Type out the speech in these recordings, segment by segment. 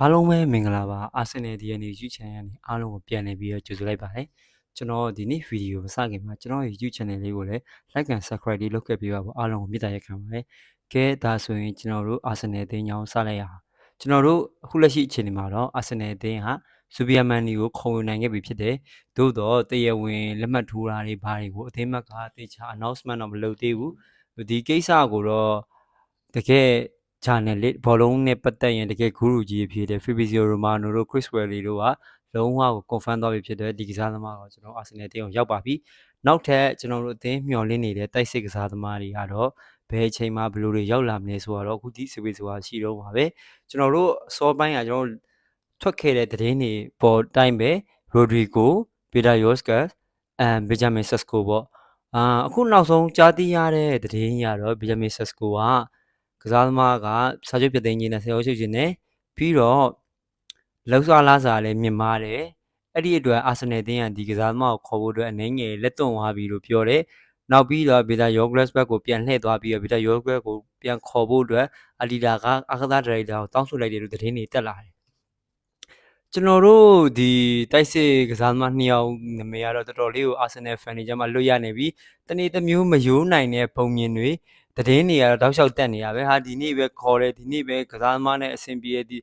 အားလုံးပဲမင်္ဂလာပါအာဆင်နယ် DNA YouTube channel ကနေအားလုံးကိုပြန်လည်ပြီးတော့ကြိုဆိုလိုက်ပါတယ်ကျွန်တော်ဒီနေ့ဗီဒီယိုမစခင်မှာကျွန်တော်ရဲ့ YouTube channel လေးကိုလည်း like and subscribe လေးလုပ်ခဲ့ပြီးတော့အားလုံးကိုမေတ္တာရက်ခံပါတယ်ကဲဒါဆိုရင်ကျွန်တော်တို့အာဆင်နယ်အသင်းကြောင်းစလိုက်ရအောင်ကျွန်တော်တို့အခုလက်ရှိအခြေအနေမှာတော့အာဆင်နယ်အသင်းဟာစူပီယာမန်နီကိုခုံဝင်နိုင်ခဲ့ပြီဖြစ်တယ်သို့တော့တရားဝင်လက်မှတ်ထိုးတာတွေဘာတွေကိုအသင်းမကတေချာ announcement တော့မလုပ်သေးဘူးဒီကိစ္စကိုတော့တကယ် channel လေးဘောလုံးနဲ့ပတ်သက်ရင်တကယ်ဂူရူကြီးဖြစ်တဲ့ Fabrizio Romano တို့ Chris Welly တို့ကလုံးဝကို confirm သွားပြီဖြစ်တဲ့ဒီကစားသမားကကျွန်တော် Arsenal တင်းကိုရောက်ပါပြီနောက်ထပ်ကျွန်တော်တို့အသင်းမျှော်လင့်နေတဲ့တိုက်စစ်ကစားသမားတွေကတော့ဘယ်အချိန်မှဘယ်လိုတွေရောက်လာမလဲဆိုတော့အခုဒီ series ဆိုတာရှိတော့ပါပဲကျွန်တော်တို့စောပိုင်းကကျွန်တော်ထွက်ခဲ့တဲ့သတင်းတွေပေါ်တိုင်းပဲ Rodrigo, Peter Yoskas and Benjamin Sesko ပေါ့အာအခုနောက်ဆုံးကြားသိရတဲ့သတင်းကြီးကတော့ Benjamin Sesko ကက စားသမားကစာချုပ်ပြသိမ်းခြင်းနဲ့ဆယ်ယောချုပ်ခြင်းနဲ့ပြီးတော့လောက်စားလားစားလည်းမြင်ပါတယ်အဲ့ဒီအတွက်အာဆင်နယ်တင်းကဒီကစားသမားကိုခေါ်ဖို့အတွက်အနေငယ်လက်သွန်သွားပြီလို့ပြောတယ်နောက်ပြီးတော့ဗီတာယောဂရက်ဘက်ကိုပြန်လှည့်သွားပြီးတော့ဗီတာယောဂရက်ကိုပြန်ခေါ်ဖို့အတွက်အလီဒါကအာခသာဒရိုက်တာကိုတောင်းဆိုလိုက်တယ်လို့သတင်းတွေတက်လာတယ်ကျွန်တော်တို့ဒီတိုက်စစ်ကစားသမားနှစ်ယောက်နာမည်ကတော့တော်တော်လေးကိုအာဆင်နယ်ဖန်တွေကြားမှာလွတ်ရနေပြီတနေ့တစ်မျိုးမယိုးနိုင်တဲ့ပုံမြင်တွေ သတင်းတွေကတော့တောက်လျှောက်တက်နေရပဲဟာဒီနေ့ပဲခေါ်တယ်ဒီနေ့ပဲကစားသမားနဲ့အဆင်ပြေဒီ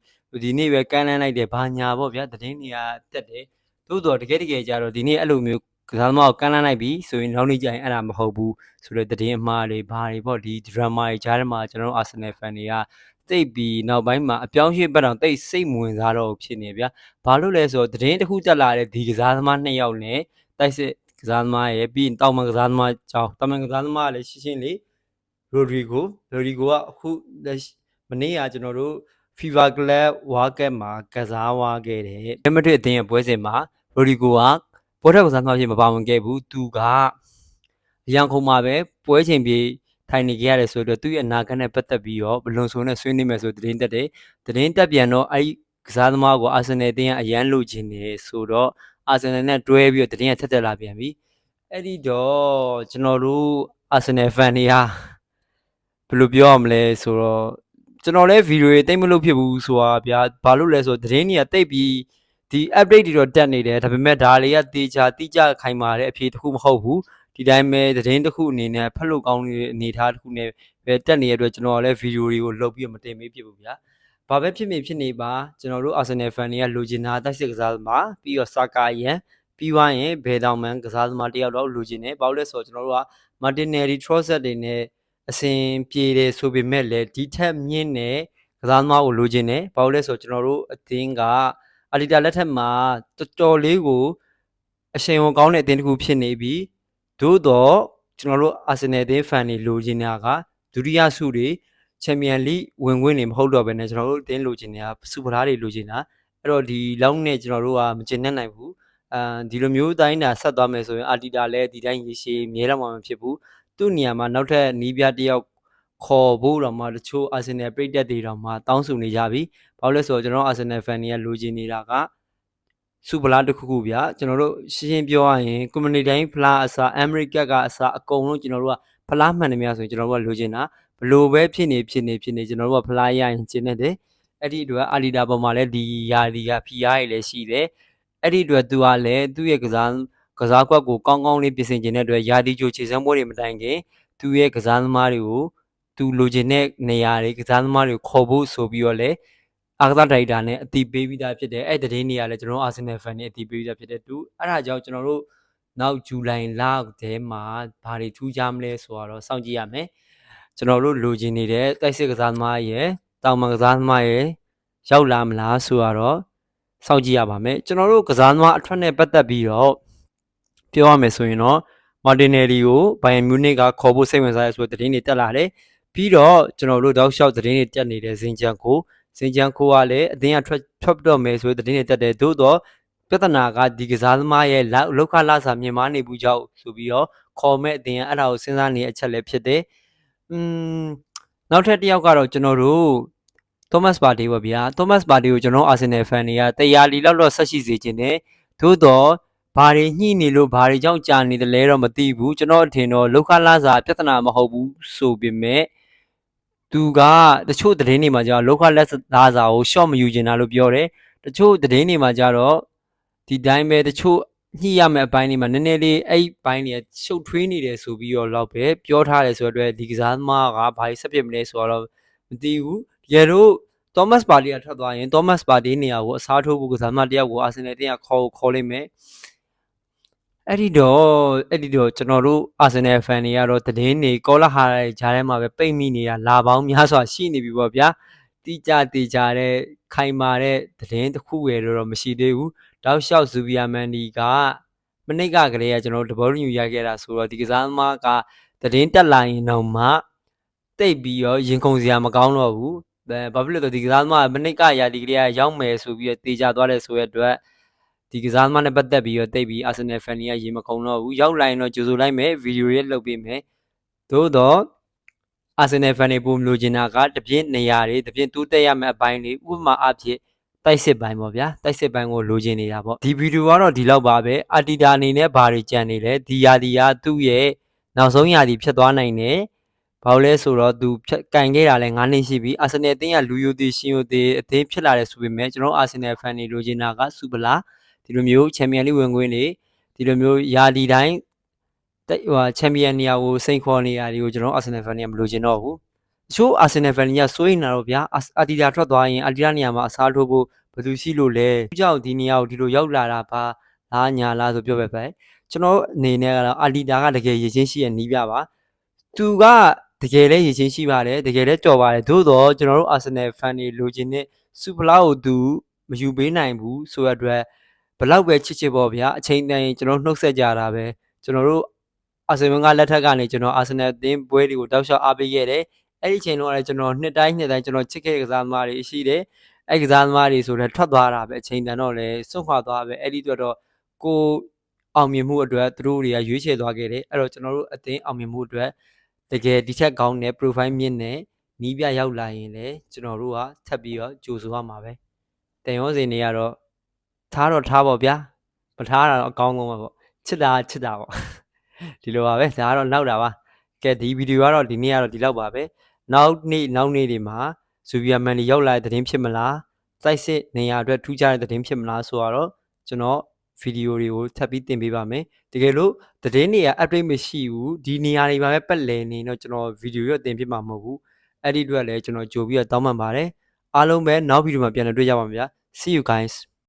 ဒီနေ့ပဲကမ်းလှမ်းလိုက်တယ်ဘာညာပေါ့ဗျာသတင်းတွေကတက်တယ်သို့တော့တကယ်တကယ်ကြတော့ဒီနေ့အဲ့လိုမျိုးကစားသမားကိုကမ်းလှမ်းလိုက်ပြီဆိုရင်နောက်နေ့ကျရင်အဲ့ဒါမဟုတ်ဘူးဆိုတော့သတင်းအမှားတွေဘာတွေပေါ့ဒီ drama တွေကြားထဲမှာကျွန်တော်တို့ Arsenal fan တွေကတိတ်ပြီးနောက်ပိုင်းမှာအပြောင်းရွှေ့ပတ်အောင်တိတ်စိတ်မဝင်စားတော့ဖြစ်နေဗျာဘာလို့လဲဆိုတော့သတင်းတစ်ခုတက်လာတဲ့ဒီကစားသမားနှစ်ယောက်နဲ့တိုက်စစ်ကစားသမားရဲ့ပြီးရင်တောင်မန်ကစားသမားကြောင်းတောင်မန်ကစားသမားကလည်းရှင်းရှင်းလေး ရိုဒရီဂိုရိုဒရီဂိုကအခုမနေ့ကကျွန်တော်တို့ FIFA Club World Cup မှာကစားဝါခဲ့တယ်။မက်ဒရစ်အသင်းရဲ့ပွဲစဉ်မှာရိုဒီဂိုကပွဲထက်ကစားသမားဖြစ်မပါဝင်ခဲ့ဘူး။သူကအရန်ခုံမှာပဲပွဲချိန်ပြေထိုင်နေကြရတယ်ဆိုတော့သူ့ရဲ့အနာဂတ်နဲ့ပတ်သက်ပြီးတော့ဘလွန်ဆိုနဲ့ဆွေးနွေးမယ်ဆိုသတင်းတက်တယ်။သတင်းတက်ပြန်တော့အဲ့ကစားသမားကိုအာဆင်နယ်အသင်းကအရန်လိုချင်နေဆိုတော့အာဆင်နယ်နဲ့တွဲပြီးတော့သတင်းကဆက်တက်လာပြန်ပြီ။အဲ့ဒီတော့ကျွန်တော်တို့အာဆင်နယ်ဖန်တွေဟာဘ ယ်လိုပြောရမလဲဆိုတော့ကျွန်တော်လည်းဗီဒီယိုတွေတိတ်မလို့ဖြစ်ဘူးဆိုတာဗျာဘာလို့လဲဆိုတော့သတင်းတွေကတိတ်ပြီးဒီ update တွေတော့တက်နေတယ်ဒါပေမဲ့ဒါတွေကတေချာတိကျခိုင်မာတဲ့အဖြေတစ်ခုမဟုတ်ဘူးဒီတိုင်းပဲသတင်းတစ်ခုအနေနဲ့ဖတ်လို့ကောင်းတဲ့အနေအထားတစ်ခုနဲ့ပဲတက်နေတဲ့အတွက်ကျွန်တော်လည်းဗီဒီယိုတွေကိုလုပ်ပြီးမတင်မေးဖြစ်ဘူးဗျာဘာပဲဖြစ်နေဖြစ်နေပါကျွန်တော်တို့ Arsenal fan တွေကလိုချင်တာတိုက်စစ်ကစားသမားပြီးတော့ Saka ရန်ပြီးွားရင်ဘယ်တောင်မှန်ကစားသမားတယောက်တော့လိုချင်တယ်ဘာလို့လဲဆိုတော့ကျွန်တော်တို့က Martinelli Trossard တွေနဲ့ အစဉ်ပြေတယ်ဆိုပေမဲ့လည်းဒီထက်မြင့်တဲ့ကစားသမားကိုလိုချင်တယ်ဘာလို့လဲဆိုတော့ကျွန်တော်တို့အသင်းကအလီတာလက်ထက်မှာတော်တော်လေးကိုအရှင်ဝန်ကောင်းတဲ့အသင်းတစ်ခုဖြစ်နေပြီးသို့တော့ကျွန်တော်တို့အာဆင်နယ်အသင်းဖန်တွေလိုချင်တာကဒုတိယဆုတွေချန်ပီယံလိဝင်ခွင့်တွေမဟုတ်တော့ဘဲနဲ့ကျွန်တော်တို့အသင်းလိုချင်တာစူပရာတွေလိုချင်တာအဲ့တော့ဒီလောက်နဲ့ကျွန်တော်တို့ကမကျင်တတ်နိုင်ဘူးအမ်ဒီလိုမျိုးတိုင်းတာဆက်သွားမယ်ဆိုရင်အာတီတာလည်းဒီတိုင်းရေရှည်မြဲတော့မှာမဖြစ်ဘူး သူ့နေရာမှာနောက်ထပ်နီးပြတယောက်ခေါ်ဖို့တော့မှတချို့အာဆင်နယ်ပရိသတ်တွေတော့မှတောင်းဆိုနေကြပြီ။ဘာလို့လဲဆိုတော့ကျွန်တော်အာဆင်နယ်ဖန်တွေကလိုချင်နေတာကစူပလာတစ်ခုခုဗျာကျွန်တော်တို့ရှင်းရှင်းပြောရရင် community တိုင်းဖလားအစား America ကအစားအကုန်လုံးကျွန်တော်တို့ကဖလားမှန်တယ်များဆိုရင်ကျွန်တော်တို့ကလိုချင်တာဘလို့ပဲဖြစ်နေဖြစ်နေဖြစ်နေကျွန်တော်တို့ကဖလားရရင်ကျင်းနေတယ်အဲ့ဒီအတွက်အာလီဒါပေါ်မှာလည်းဒီယာဒီကဖီယားတွေလည်းရှိတယ်အဲ့ဒီအတွက်သူကလည်းသူ့ရဲ့ကစား ကစားကွက်ကိုကောင်းကောင်းလေးပြင်ဆင်ခြင်းတဲ့အတွက်ယာဒီချိုခြေစမ်းပွဲတွေမတိုင်ခင်သူ့ရဲ့ကစားသမားတွေကိုသူလိုချင်တဲ့နေရာတွေကစားသမားတွေကိုခေါ်ဖို့ဆိုပြီးတော့လည်းအာကစားဒရိုက်တာနဲ့အတီးပေးပြီးသားဖြစ်တယ်အဲ့တဲ့နေရာလည်းကျွန်တော်တို့အာဆင်နယ်ဖန်နဲ့အတီးပေးပြီးသားဖြစ်တယ်သူအဲ့ဒါကြောင့်ကျွန်တော်တို့နောက်ဇူလိုင်လထဲမှာဘာတွေထူးခြားမလဲဆိုတော့စောင့်ကြည့်ရမယ်ကျွန်တော်တို့လိုချင်နေတဲ့တိုက်စစ်ကစားသမားရဲ့တောင်မကစားသမားရဲ့ရောက်လာမလားဆိုတော့စောင့်ကြည့်ရပါမယ်ကျွန်တော်တို့ကစားသမားအထွက်နဲ့ပတ်သက်ပြီးတော့ ပြောရမယ်ဆိုရင်တော့မာတင်နယ်လီကိုဘိုင်ယန်မြူနစ်ကခေါ်ဖို့စိတ်ဝင်စားရဆိုတဲ့သတင်းတွေတက်လာတယ်ပြီးတော့ကျွန်တော်တို့တောက်လျှောက်သတင်းတွေတက်နေတဲ့ဇင်ဂျန်ကိုဇင်ဂျန်ကိုကလည်းအတင်းအထွက်ထွက်တော့မယ်ဆိုတဲ့သတင်းတွေတက်တယ်သို့တော့ပြဿနာကဒီကစားသမားရဲ့လောက်ခလာစာမြင်မနေဘူးကြောက်ဆိုပြီးတော့ခေါ်မဲ့အတင်းအဲ့ဒါကိုစဉ်းစားနေတဲ့အချက်လည်းဖြစ်တယ်อืมနောက်ထပ်တစ်ယောက်ကတော့ကျွန်တော်တို့သောမတ်ပါတီပေါ့ဗျာသောမတ်ပါတီကိုကျွန်တော်အာဆင်နယ်ဖန်တွေကတရားလီလောက်တော့ဆက်ရှိစေခြင်းနဲ့သို့တော့ ဘာတွေညှိနေလို့ဘာတွေကြောင့်ကြာနေတယ်လဲတော့မသိဘူးကျွန်တော်အထင်တော့လောက်ခလာစာပြဿနာမဟုတ်ဘူးဆိုပေမဲ့သူကတချို့သတင်းတွေမှာကျတော့လောကလက်သားစာကို short မယူချင်တာလို့ပြောတယ်တချို့သတင်းတွေမှာကျတော့ဒီတိုင်းပဲတချို့ညှိရမယ့်အပိုင်းတွေမှာနည်းနည်းလေးအဲ့ဘိုင်းတွေရှုပ်ထွေးနေတယ်ဆိုပြီးတော့လောက်ပဲပြောထားတယ်ဆိုတော့ဒီကစားသမားကဘာကြီးဆက်ဖြစ်မလဲဆိုတော့မသိဘူးတကယ်လို့ Thomas Partey ကထွက်သွားရင် Thomas Partey နေရာကိုအစားထိုးဖို့ကစားသမားတယောက်ကို Arsenal တင်းကခေါ်ခေါ်လိုက်မယ် အဲ့ဒီတော့အဲ့ဒီတော့ကျွန်တော်တို့ Arsenal fan တွေကတော့သတင်းတွေကောလာဟာတွေဂျားထဲမှာပဲပိတ်မိနေတာလာပေါင်းများစွာရှိနေပြီပေါ့ဗျာတိကျတိကျတဲ့ခိုင်မာတဲ့သတင်းတစ်ခုရတော့မရှိသေးဘူးတောက်လျှောက်ဇူဗီယာမန်ဒီကမနေ့ကကလေးကကျွန်တော်တို့တဘောညူရခဲ့တာဆိုတော့ဒီကစားသမားကသတင်းတက်လာရင်တော့မှတိတ်ပြီးတော့ရင်ခုန်စရာမကောင်းတော့ဘူးဘာဖြစ်လို့လဲဆိုတော့ဒီကစားသမားကမနေ့ကရာဒီကလေးကရောက်မယ်ဆိုပြီးတော့တေချာသွားတယ်ဆိုရတဲ့အတွက် ဒီကစားသမားနဲ့ပတ်သက်ပြီးတော့တိတ်ပြီး Arsenal fan တွေကရေမခုံတော့ဘူးရောက်လာရင်တော့ကြိုဆိုလိုက်မယ်ဗီဒီယိုရေးလုပ်ပေးမယ်သို့တော့ Arsenal fan တွေပုံလိုချင်တာကတပြင်းနေရာတွေတပြင်းတိုးတက်ရမယ့်အပိုင်းတွေဥပမာအဖြစ်တိုက်စစ်ပိုင်းပေါ့ဗျာတိုက်စစ်ပိုင်းကိုလိုချင်နေတာပေါ့ဒီဗီဒီယိုကတော့ဒီလောက်ပါပဲအာတီတာအနေနဲ့ဘာတွေကြံနေလဲဒီယာဒီယာသူ့ရဲ့နောက်ဆုံးယာဒီဖြစ်သွားနိုင်တယ်ဘာလို့လဲဆိုတော့သူဖြတ်ကန်ခဲ့တာလဲ9နှစ်ရှိပြီအာဆင်နယ်အသင်းကလူယိုတီရှင်ယိုတီအသင်းဖြစ်လာတယ်ဆိုပေမဲ့ကျွန်တော်အာဆင်နယ်ဖန်တွေလိုချင်တာကစူပလာ ဒီလိုမျိုးချန်ပီယံလိဝင်ခွင့်တွေဒီလိုမျိုးယာဒီတိုင်းတဲ့ဟိုချန်ပီယံနေရာကိုစိန်ခေါ်နေရာတွေကိုကျွန်တော်အာဆင်နယ်ဖန်တွေကမလိုချင်တော့ဘူးတချို့အာဆင်နယ်ဖန်တွေကစိုးရိမ်နေတာတော့ဗျာအာတီတာထွက်သွားရင်အာတီတာနေရာမှာအစားထိုးဖို့ဘယ်သူရှိလို့လဲသူကြောင့်ဒီနေရာကိုဒီလိုရောက်လာတာပါလားညာလားဆိုပြောပဲပဲကျွန်တော်အနေနဲ့ကတော့အာတီတာကတကယ်ရည်ချင်းရှိရနီးပြပါသူကတကယ်လဲရည်ချင်းရှိပါတယ်တကယ်လဲကြော်ပါတယ်သို့တော့ကျွန်တော်တို့ Arsenal fan တွေလိုချင်တဲ့စူပလာကိုသူမယူပေးနိုင်ဘူးဆိုရတဲ့အတွက်ဘ လောက်ပဲချစ်ချစ်ပေါ့ဗျာအချိန်တန်ရင်ကျွန်တော်နှုတ်ဆက်ကြတာပဲကျွန်တော်တို့အာဆင်နယ်ကလက်ထက်ကနေကျွန်တော်အာဆင်နယ်အသင်းပွဲတွေကိုတောက်လျှောက်အားပေးခဲ့တယ်အဲ့ဒီချိန်တော့လည်းကျွန်တော်နှစ်တိုင်းနှစ်တိုင်းကျွန်တော်ချစ်ခဲ့ကစားသမားတွေရှိတယ်အဲ့ကစားသမားတွေဆိုတော့ထွက်သွားတာပဲအချိန်တန်တော့လည်းစွန့်ခွာသွားပဲအဲ့ဒီအတွက်တော့ကိုအောင်မြင်မှုအတွက်သူတို့တွေကရွေးချယ်သွားခဲ့တယ်အဲ့တော့ကျွန်တော်တို့အသင်းအောင်မြင်မှုအတွက်တကယ်ဒီချက်ကောင်းတဲ့ profile မြင့်တဲ့နီးပြရောက်လာရင်လည်းကျွန်တော်တို့ကထပ်ပြီးတော့ကြိုဆိုရမှာပဲတန်ရောစင်တွေကတော့ ထားတော့ထားပါဗျာမထားတာတော့အကောင်းဆုံးပါပေါ့ချစ်တာချစ်တာပေါ့ဒီလိုပါပဲဒါကတော့နောက်တာပါကဲဒီဗီဒီယိုကတော့ဒီနေ့ကတော့ဒီလောက်ပါပဲနောက်နေ့နောက်နေ့တွေမှာဇူဗီယာမန်ဒီရောက်လာတဲ့သတင်းဖြစ်မလားစိုက်စစ်နေရာအတွက်ထူးခြားတဲ့သတင်းဖြစ်မလားဆိုတော့ကျွန်တော်ဗီဒီယိုတွေကိုထပ်ပြီးတင်ပေးပါမယ်တကယ်လို့သတင်းတွေက update မရှိဘူးဒီနေရာတွေမှာပဲပတ်လည်နေတော့ကျွန်တော်ဗီဒီယိုရတင်ပြမှာမဟုတ်ဘူးအဲ့ဒီအတွက်လည်းကျွန်တော်ကြိုပြီးတော့တောင်းပန်ပါတယ်အားလုံးပဲနောက်ဗီဒီယိုမှာပြန်လည်တွေ့ကြပါမယ်ဗျာ see you guys